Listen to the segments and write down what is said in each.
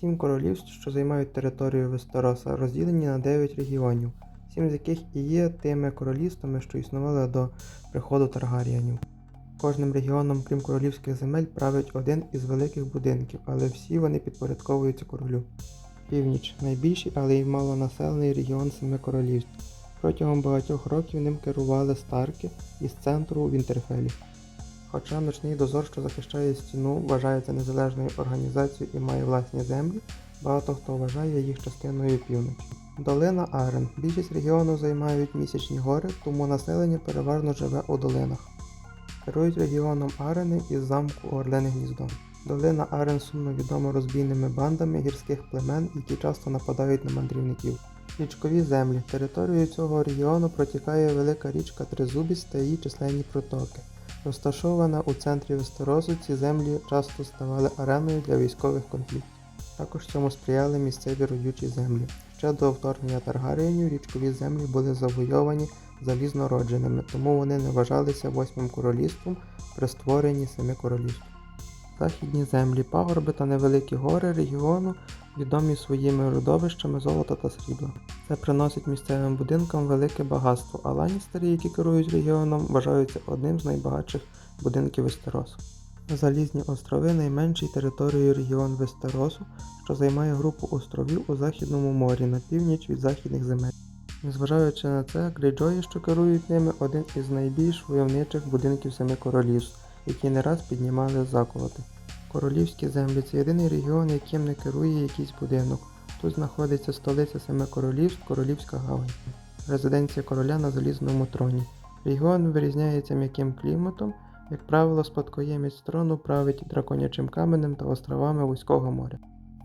Сім королівств, що займають територію Вестероса, розділені на 9 регіонів, сім з яких і є тими королівствами, що існували до приходу Таргаріанів. Кожним регіоном, крім королівських земель, править один із великих будинків, але всі вони підпорядковуються королю. Північ найбільший, але й малонаселений регіон Семи Королівств. Протягом багатьох років ним керували старки із центру Вінтерфелі. Хоча ночний дозор, що захищає стіну, вважається незалежною організацією і має власні землі, багато хто вважає їх частиною півночі. Долина Арен. Більшість регіону займають місячні гори, тому населення переважно живе у долинах. Керують регіоном Арени із замку Орлене Гніздо. Долина Арен сумно відома розбійними бандами гірських племен, які часто нападають на мандрівників. Річкові землі. Територією цього регіону протікає велика річка Тризубість та її численні протоки. Розташована у центрі Вестеросу, ці землі часто ставали ареною для військових конфліктів. Також цьому сприяли місцеві родючі землі. Ще до вторгнення Таргаріїнів річкові землі були завойовані залізнородженими, тому вони не вважалися восьмим королівством при створенні семи королівств. Західні землі, пагорби та невеликі гори регіону відомі своїми родовищами золота та срібла. Це приносить місцевим будинкам велике багатство, а ланістери, які керують регіоном, вважаються одним з найбагатших будинків Вестеросу. Залізні острови найменший територією регіон Вестеросу, що займає групу островів у Західному морі на північ від західних земель. Незважаючи на це, Грейджої, що керують ними, один із найбільш войовничих будинків Семи Королівств, які не раз піднімали заколоти. Королівські землі це єдиний регіон, яким не керує якийсь будинок. Тут знаходиться столиця Семи Королівств, Королівська Гавань, резиденція короля на залізному троні. Регіон вирізняється м'яким кліматом, як правило, спадкоємець трону править драконячим каменем та островами Вузького моря.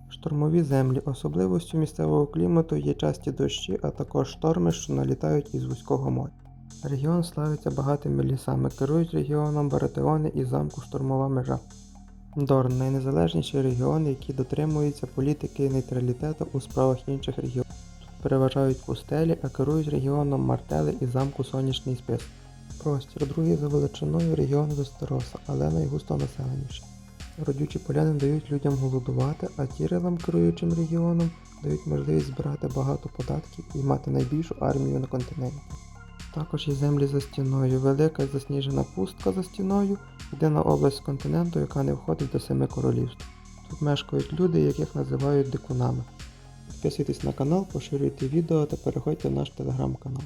Штормові землі. Особливостю місцевого клімату є часті дощі, а також шторми, що налітають із Вузького моря. Регіон славиться багатими лісами, керують регіоном Баратеони і замку Штурмова межа. Дорн найнезалежніший регіон, який дотримується політики нейтралітету у справах інших регіонів. Переважають пустелі, а керують регіоном Мартели і замку Сонячний спис. Простір другий за величиною регіон Вестероса, але найгустонаселеніший. Родючі поляни дають людям голодувати, а тірелам, керуючим регіоном, дають можливість збирати багато податків і мати найбільшу армію на континенті. Також є землі за стіною, велика засніжена пустка за стіною, єдина область континенту, яка не входить до семи королівств. Тут мешкають люди, яких називають дикунами. Підписуйтесь на канал, поширюйте відео та переходьте в наш телеграм-канал.